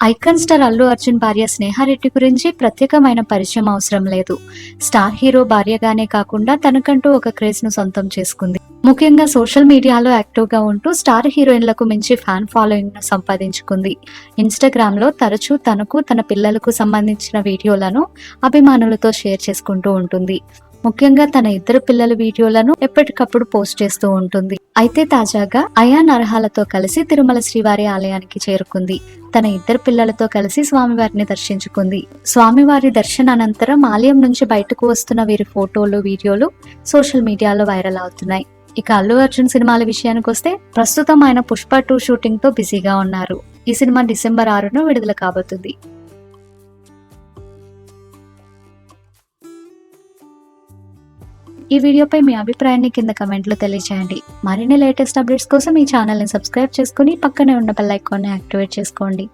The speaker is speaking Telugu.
ఐకాన్ స్టార్ అల్లు అర్జున్ భార్య స్నేహారెడ్డి గురించి ప్రత్యేకమైన పరిచయం అవసరం లేదు. స్టార్ హీరో భార్యగానే కాకుండా తనకంటూ ఒక క్రేజ్ను సొంతం చేసుకుంది. ముఖ్యంగా సోషల్ మీడియాలో యాక్టివ్గా ఉంటూ స్టార్ హీరోయిన్లకు మించి ఫ్యాన్ ఫాలోయింగ్ను సంపాదించుకుంది. ఇన్స్టాగ్రామ్లో తరచూ తనకు తన పిల్లలకు సంబంధించిన వీడియోలను అభిమానులతో షేర్ చేసుకుంటూ ఉంటుంది. ముఖ్యంగా తన ఇద్దరు పిల్లల వీడియోలను ఎప్పటికప్పుడు పోస్ట్ చేస్తూ ఉంటుంది. అయితే తాజాగా అయాన్ అర్హాలతో కలిసి తిరుమల శ్రీవారి ఆలయానికి చేరుకుంది. తన ఇద్దరు పిల్లలతో కలిసి స్వామివారిని దర్శించుకుంది. స్వామివారి దర్శన అనంతరం ఆలయం నుంచి బయటకు వస్తున్న వీరి ఫోటోలు వీడియోలు సోషల్ మీడియాలో వైరల్ అవుతున్నాయి. ఇక అల్లు అర్జున్ సినిమాల విషయానికి వస్తే ప్రస్తుతం ఆయన పుష్ప టూ షూటింగ్తో బిజీగా ఉన్నారు. ఈ సినిమా డిసెంబర్ ఆరున విడుదల కాబోతుంది. ఈ వీడియోపై మీ అభిప్రాయాన్ని కింద కమెంట్లో తెలియజేయండి మరిన్ని లేటెస్ట్ అప్డేట్స్ కోసం ఈ ఛానల్ని సబ్స్క్రైబ్ చేసుకుని పక్కనే ఉన్న బెల్ ఐకాన్ని యాక్టివేట్ చేసుకోండి.